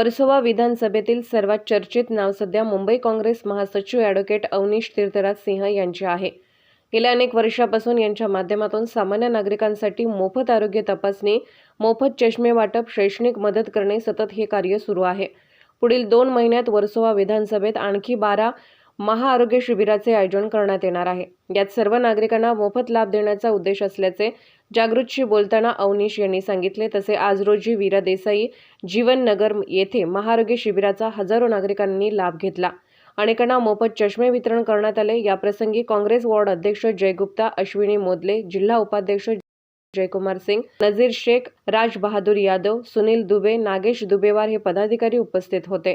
वर्सोवा विधानसभेतील सर्वात चर्चित नाव सध्या मुंबई काँग्रेस महासचिव ॲडव्होकेट अवनीश तीर्थराज सिंह यांचे आहे. गेल्या अनेक वर्षापासून यांच्या माध्यमातून सामान्य नागरिकांसाठी मोफत आरोग्य तपासणी मोफत चष्मे वाटप शैक्षणिक मदत करणे सतत हे कार्य सुरू आहे. पुढील दोन महिन्यात वर्सोवा विधानसभेत आणखी बारा महाआरोग्य शिबिराचे आयोजन करण्यात येणार आहे. यात सर्व नागरिकांना मोफत लाभ देण्याचा उद्देश असल्याचे जागृतशी बोलताना अवनीश यांनी सांगितले. तसे आज रोजी वीरा देसाई जीवन नगर येथे महाआरोग्य शिबिराचा हजारो नागरिकांनी लाभ घेतला. अनेकांना मोफत चष्मे वितरण करण्यात आले. याप्रसंगी काँग्रेस वॉर्ड अध्यक्ष जय गुप्ता अश्विनी मोदले जिल्हा उपाध्यक्ष जयकुमार सिंग नजीर शेख राज बहादूर यादव सुनील दुबे नागेश दुबेवार हे पदाधिकारी उपस्थित होते.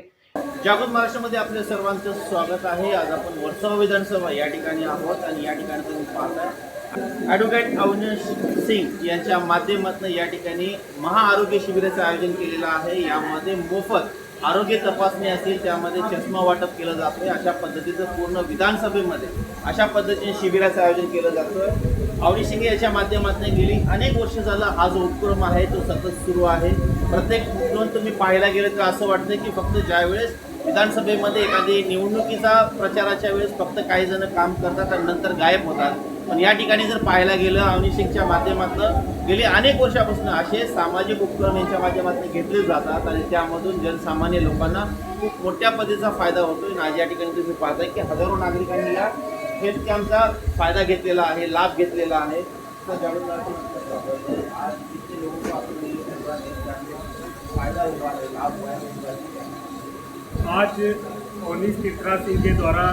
जागृत महाराष्ट्रामध्ये आपल्या सर्वांचं स्वागत आहे. आज आपण वर्सोवा विधानसभा या ठिकाणी आहोत आणि या ठिकाणी तुम्ही पाहताय. ॲडव्होकेट अविनाश सिंग यांच्या माध्यमातून या ठिकाणी महाआरोग्य शिबिराचं आयोजन केलेलं आहे. यामध्ये मोफत आरोग्य तपासणी असतील त्यामध्ये चष्मा वाटप केलं जातोय अशा पद्धतीचं पूर्ण विधानसभेमध्ये अशा पद्धतीने शिबिराचं आयोजन केलं जातं अवनीश याच्या माध्यमातून गेली अनेक वर्ष झालं हा जो उपक्रम आहे तो सतत सुरू आहे. प्रत्येक उपक्रम तुम्ही पाहायला गेलं तर असं वाटतं की फक्त ज्यावेळेस विधानसभेमध्ये एखादी निवडणुकीचा प्रचाराच्या वेळेस फक्त काही जण काम करतात आणि नंतर गायब होतात. पण या ठिकाणी जर पाहायला गेलं अवनी सिंगच्या माध्यमातून गेली अनेक वर्षापासून असे सामाजिक उपक्रम यांच्या माध्यमातून घेतले जातात आणि त्यामधून जनसामान्य लोकांना खूप मोठ्या पद्धतीचा फायदा होतो आणि आज या ठिकाणी तुम्ही पाहताय की हजारो नागरिकांनी या हेल्थ कॅम्पचा फायदा घेतलेला आहे लाभ घेतलेला आहे. तर आज लोक फायदा लाभ आज ओनीस चित्रा सिंह के द्वारा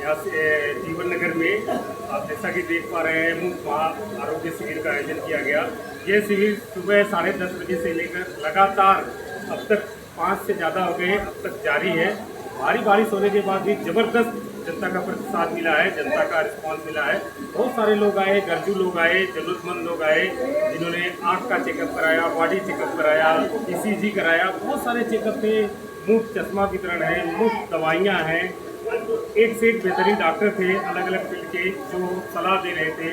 यहाँ से जीवन नगर में आप जैसा कि देख पा रहे हैं मुफ़्त महा आरोग्य शिविर का आयोजन किया गया। ये शिविर सुबह साढ़े दस बजे से लेकर लगातार अब तक पाँच से ज़्यादा हो गए अब तक जारी है। भारी बारिश होने के बाद भी ज़बरदस्त जनता का प्रतिसाद मिला है, जनता का रिस्पॉन्स मिला है। बहुत सारे लोग आए, गरजू लोग आए, जरूरतमंद लोग आए, जिन्होंने आँख का चेकअप कराया बॉडी चेकअप कराया ई कराया, बहुत सारे चेकअप थे। मुफ़्त चश्मा वितरण है, मुफ़्त दवाइयाँ हैं। एक से एक बेहतरीन डॉक्टर थे अलग अलग फ़ील्ड के जो सलाह दे रहे थे।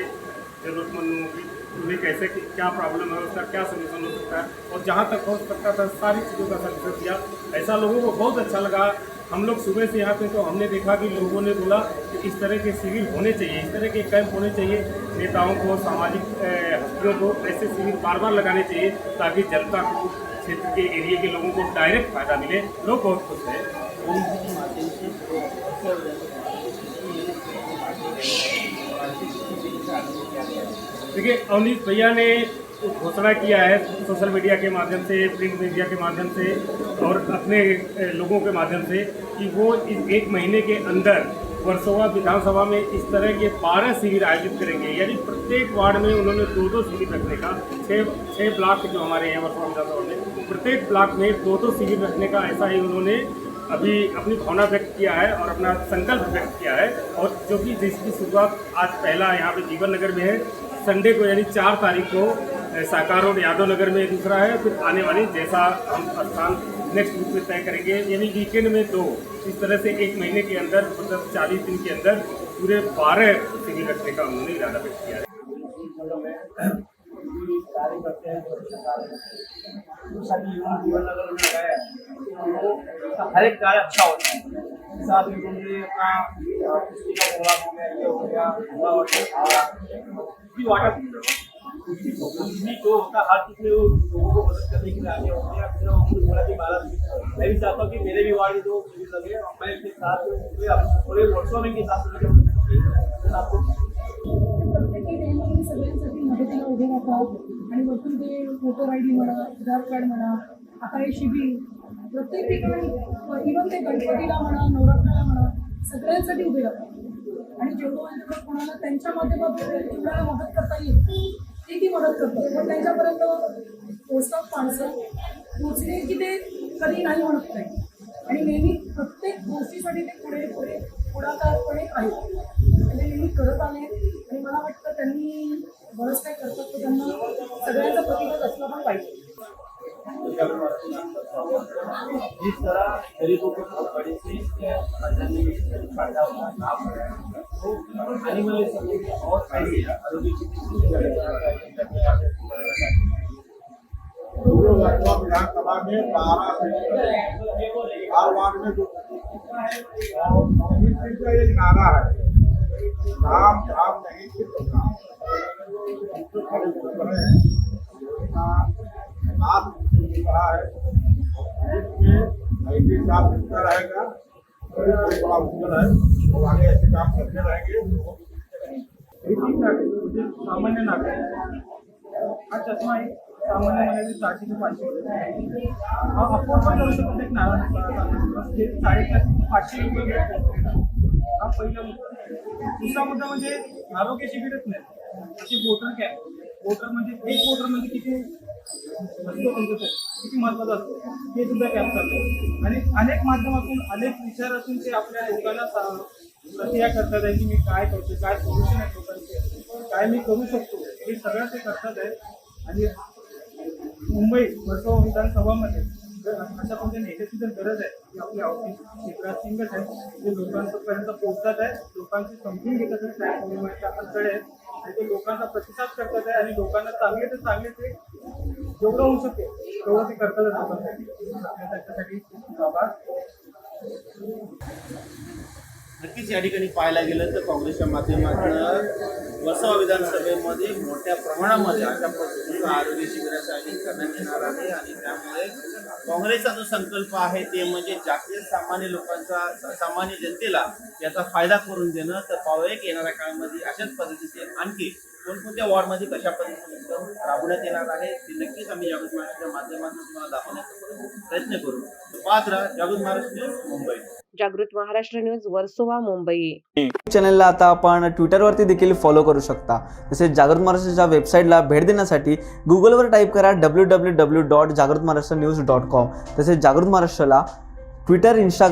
जरूरतमंद लोगों की, उन्हें कैसे क्या प्रॉब्लम है, उसका क्या सोल्यूशन हो सकता है। और जहाँ तक हो सकता था, सारी चीज़ों का सजेशन दिया ऐसा लोगों को बहुत अच्छा लगा। हम लोग सुबह से यहाँ पे तो हमने देखा कि लोगों ने बोला कि इस तरह के शिविर होने चाहिए, इस तरह के कैंप होने चाहिए। नेताओं को, सामाजिक हस्तियों को ऐसे शिविर बार बार लगाने चाहिए, ताकि जनता को क्षेत्र के एरिया के लोगों को डायरेक्ट फ़ायदा मिले, लोग बहुत खुश हैं देखिए, अवनीत भैया ने घोषणा किया है सोशल मीडिया के माध्यम से, प्रिंट मीडिया के माध्यम से और अपने लोगों के माध्यम से कि वो इस एक महीने के अंदर वर्सोवा विधानसभा में इस तरह के बारह शिविर आयोजित करेंगे। यानी प्रत्येक वार्ड में उन्होंने दो दो शिविर रखने का छः छः ब्लॉक जो हमारे हैं, वर्सोवा विधानसभा में, प्रत्येक ब्लॉक में दो दो शिविर रखने का ऐसा ही उन्होंने अभी अपनी भावना व्यक्त किया है और अपना संकल्प व्यक्त किया है। और जो कि जिसकी शुरुआत आज पहला यहाँ पे जीवन नगर में है, संडे को यानी चार तारीख को साकार रोड यादव नगर में दूसरा है, फिर आने वाली जैसा हम स्थान नेक्स्ट वीक में तय करेंगे। यानी वीकेंड में दो। इस तरह से एक महीने के अंदर मतलब चालीस दिन के अंदर पूरे बारह शिविर रखने का उन्होंने इरादा व्यक्त किया है। हर एक कार्य अच्छा होता है। अपना वाटर जो होता है हर लोगों को मदद करने के लिए आगे होते हैं बोला कि मैं भी चाहता हूँ कि मेरे भी वार्ड जो लगे और मैं इसके साथ वर्षों में के साथ आपको सगळ्यांसाठी मदतीला उभे राहतात. आणि वरतून ते फोटो आय डी म्हणा आधार कार्ड म्हणा आता हे शिबिर प्रत्येक ठिकाणी इव्हन ते गणपतीला म्हणा नवरात्राला म्हणा सगळ्यांसाठी उभे राहतात आणि जेवढं होईल कोणाला त्यांच्या माध्यमातून जेवढ्याला मदत करता येईल ती ती मदत करतो? पण त्यांच्यापर्यंत पोचतात माणसं. पोचले की ते कधी नाही म्हणत नाही. आणि नेहमी प्रत्येक गोष्टीसाठी ते पुढे पुढे पुढाकारपणे आहेत म्हणजे नेहमी करत आले आणि मला वाटतं त्यांनी बरंच काय करतात तर त्यांना सगळ्यांचा प्रतिसाद असला पण पाहिजे जिस तरह गरीबों को बहुत बड़ी से आजादी में फायदा हुआ है लाभ हुआ है, तो आने वाले समय में और फायदे आरोग्य की वर्सोवा विधानसभा में बारह सीट हर वार्ड में दो सीट और कांग्रेस सीट का एक नारा है। काम काम नहीं सिर्फ काम तो खड़े हो रहे हैं उसका साथ रहा है इसमें ऐसे साथ मिलता रहेगा सामान्य नागरिक हा चष्मा आहे सामान्य म्हणजे चारशे ते पाचशे रुपये. हा अफोर्ड पण करू शकतो एक नारा हे साडेचारशे पाचशे रुपये हा पहिला मुद्दा दुसरा मुद्दा म्हणजे आरोग्य शिबिरच नाही अशी वोटर कॅम्प वोटर म्हणजे एक वोटर म्हणजे किती असतो किती महत्वाचं असतो हे सुद्धा कॅम्प चालतो आणि अनेक माध्यमातून अनेक विचार असून ते आपल्या लोकांना प्रक्रिया करतात आहे की मी काय करतो काय सोल्युशन आहे लोकांचे काय मी करू शकतो. हे सगळं ते करतात आहे. आणि मुंबई वर्सोवा विधानसभामध्ये जर अशा कोणत्या नेत्याची जर गरज आहे की आपले ऑफिस शिवराज सिंगच आहे जे लोकांपर्यंत पोहोचतात आहे लोकांची समजून घेतात आहे काय प्रॉब्लेम आहे आहेत आणि ते लोकांचा प्रतिसाद करतात आहे आणि लोकांना चांगले ते चांगले ते जेवढं होऊ शकेल नक्कीच या ठिकाणी पाहायला गेलं तर काँग्रेसच्या माध्यमातून वसवा विधानसभेमध्ये मोठ्या प्रमाणामध्ये अशा पद्धतीचं आरोग्य शिबिराचं आयोजन करण्यात येणार आहे. आणि त्यामुळे काँग्रेसचा जो संकल्प आहे ते म्हणजे जास्तीत सामान्य लोकांचा सामान्य जनतेला याचा फायदा करून देणं. तर पाहूया येणाऱ्या काळामध्ये अशाच पद्धतीचे आणखी कोणकोणत्या वॉर्डमध्ये कशा पद्धतीने राबवण्यात येणार आहे. ते नक्कीच आम्ही जागृत महाराष्ट्राच्या माध्यमातून तुम्हाला दाखवण्याचा प्रयत्न करू. तर पाहत राहा जागृत महाराष्ट्र न्यूज मुंबई. जागृत महाराष्ट्र न्यूज वर्सोवा मुंबई. चॅनलला आता आपण ट्विटरवरती देखील फॉलो करू शकता. तसेच जागृत महाराष्ट्राच्या वेबसाईटला भेट देण्यासाठी गुगलवर टाईप करा डब्ल्यू डब्ल्यू डब्ल्यू डॉट जागृत महाराष्ट्र न्यूज डॉट कॉम तसेच जागृत महाराष्ट्राला ट्विटर इंस्टाग्राम